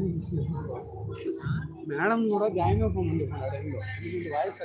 Madam join madam కూడా join అవ్వకముందు ఆ టైంలో ఎందుకంటే వాయిస్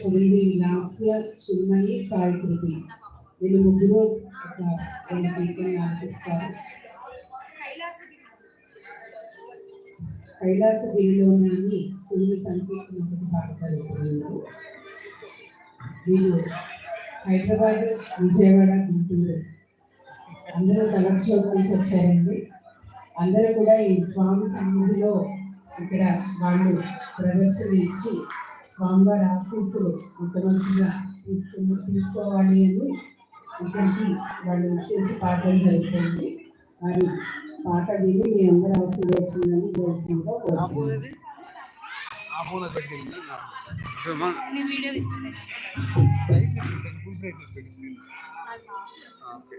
తొమ్మిది లాస్య చిన్మయి సాయికృతి వీళ్ళు ముగ్గురు ఒక రెండు కీర్తనలు ఆలపిస్తారు కైలాసగిరిలోని శివుని సంకీర్తన ఒకటి పాడతారు వీళ్ళు హైదరాబాద్ విజయవాడ గుంటూరు అందరూ కలక్షోప్ వచ్చారండి అందరూ కూడా ఈ స్వామి సన్నిధిలో ఇక్కడ వాళ్ళు ప్రదర్శన ఇచ్చి స్వామివారి ఆశీస్సులు ముఖ్యమంత్రిగా తీసుకుని తీసుకోవాలి అని ఇక్కడికి వాళ్ళు వచ్చేసి పాఠం జరుగుతుంది. మరి పాట విని మీ అందరూ ఆశీర్వచనాన్ని కోరుకుంటూ ಆ ಫೋನ್ ಕಟ್ಟಿಲ್ಲ ನೀವು ವಿಡಿಯೋ ಲೈಟ್ ಇರ್ಬೇಕು ಫುಲ್ ಬ್ರೈಟ್ ಇರ್ಬೇಕು screen okay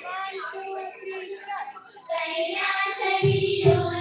One, two, three, start. Kailasa Giri Yoda.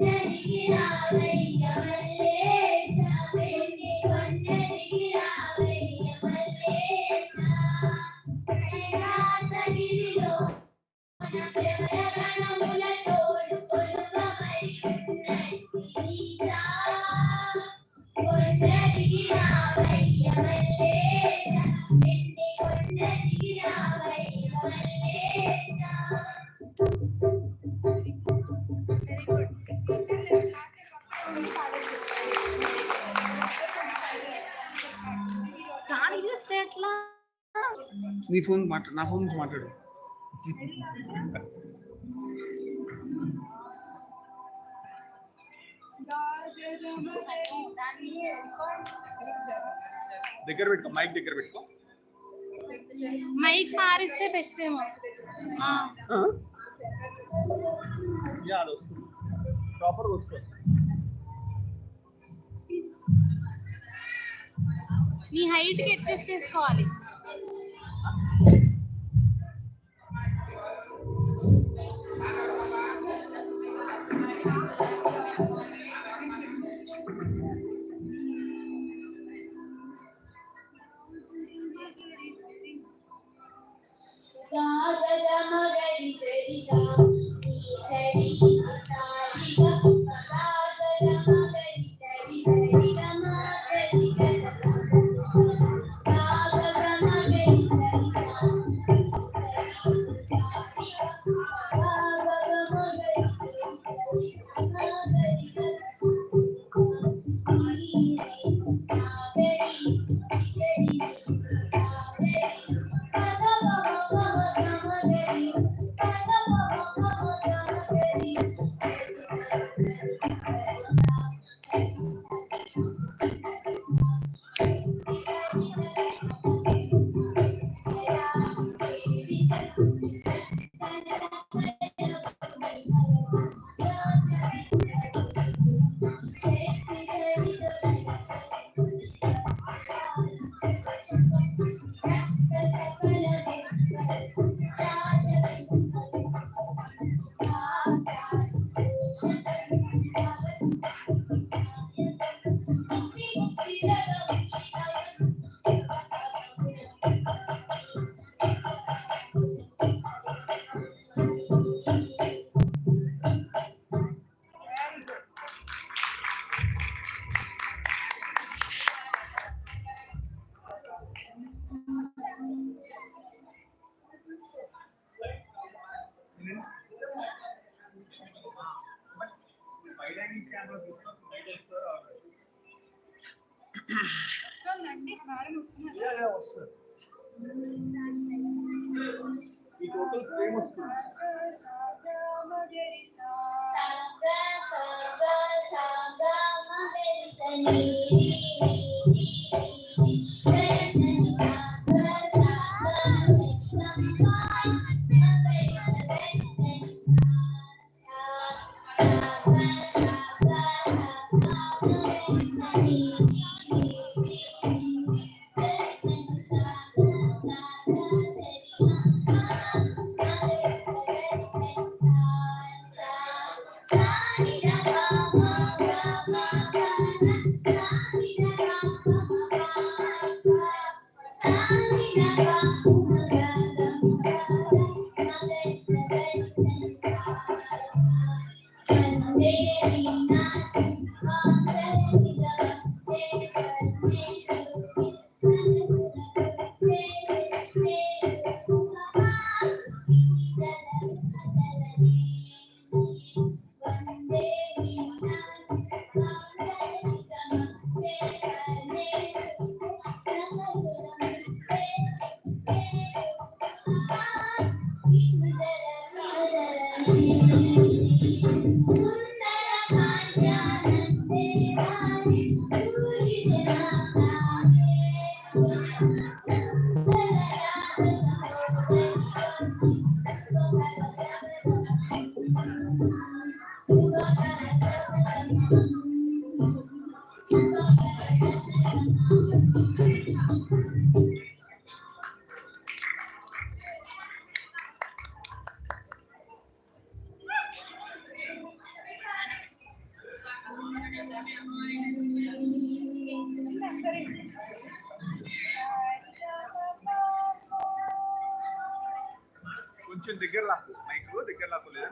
Let it all, baby, I'm. నీ ఫోన్ మాట్లా నా ఫోన్ నుంచి మాట్లాడు. దగ్గర పెట్టుకో మైక్ దగ్గర పెట్టుకో. మైక్ మారిస్తే బెస్ట్ ఏమో. వస్తుంది. ప్రాపర్గా వస్తుంది. నీ హైట్కి అడ్జస్ట్ చేసుకోవాలి. Dada, dada, very famous singer. Sangha, sangha, sangha, కొంచెం దగ్గర లాక్కు మైక్ దగ్గర లాక్కు లేదా